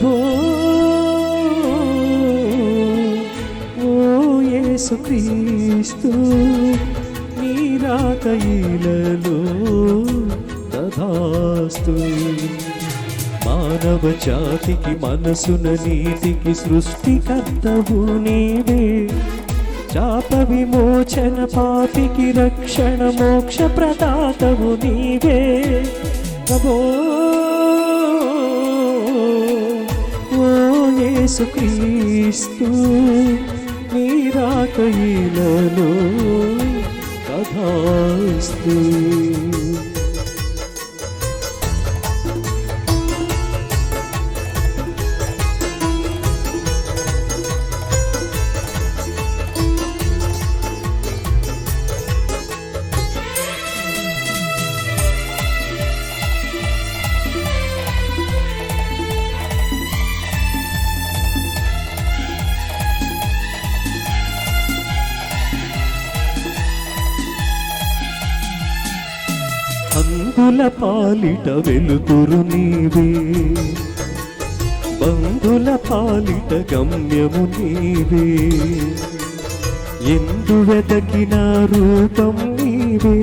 ప్రభో. ఓ యేసు క్రీస్తు నీ రాకయిలలో తథాస్తు మానవ జాతికి మనసున నీతికి సృష్టికర్తవు నీవే. చాప విమోచన పాపికి రక్షణ మోక్ష ప్రదాతవు నీవే. ప్రభో యేసుక్రీస్తు క్రీస్తు నీ కథాస్తు. అంగుల పాలిట వెలుతురు నీవే. బంధుల పాలిట గమ్యము నీవే. ఎందు వెతకిన రూపం నీవే.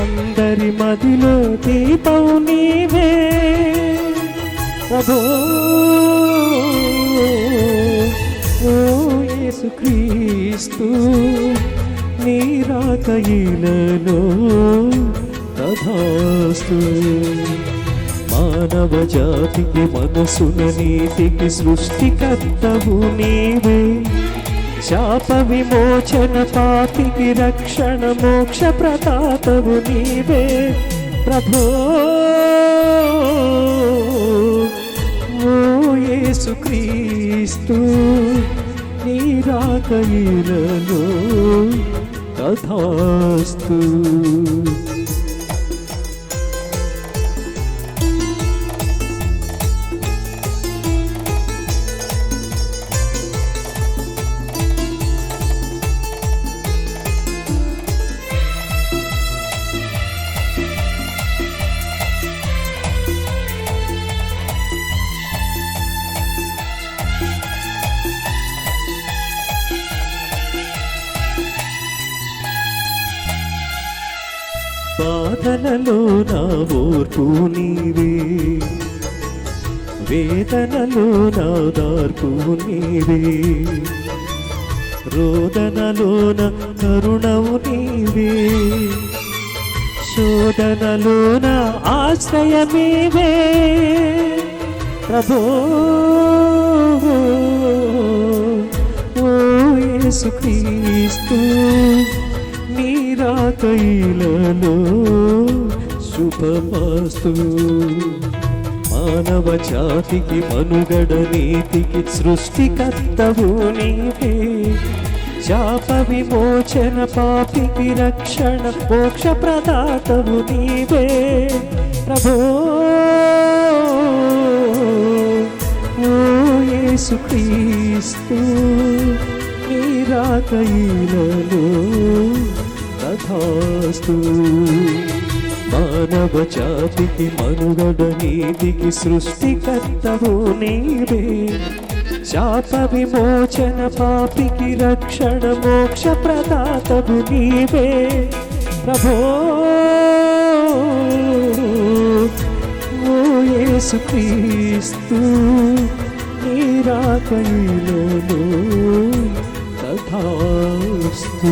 అందరి మదిలో దీపం నీవే. ప్రభో ఓ యేసుక్రీస్తు. నీ రాకయిలలో తథాస్తు మానవ జాతికి మనసున నీతికి సృష్టికర్తవు నీవే. శాప విమోచన పాతికి రక్షణ మోక్ష ప్రతాపవు నీవే. ప్రభో ఓ యేసుక్రీస్తు. క్రీస్తు రాకయిలలో తథాస్తు బాధలలో నా ఓర్పు నీవే. వేదనలో నా దార్పు నీవే. రోదనలోన కరుణవు నీవే. శోధనలోన ఆశ్రయమేవే ప్రభో ఓ యేసుక్రీస్తు. నీ శుభమాస్తు. మానవ జాతికి మనుగడ నీతికి సృష్టికర్తవు నీవే. శాప విమోచన పాపికి రక్షణ మోక్ష ప్రదాతవు నీవే. ప్రభో ఓ యేసుక్రీస్తు. నీ రాకయిలలో తథాస్తు. మానవ జాతికి మనుగడ నీతికి సృష్టికర్తవు నీవే. శాప విమోచన పాపికి రక్షణ మోక్ష ప్రదాతవు నీవే. ప్రభో ఓ యేసుక్రీస్తు నీ రాకయిలలో తథాస్తు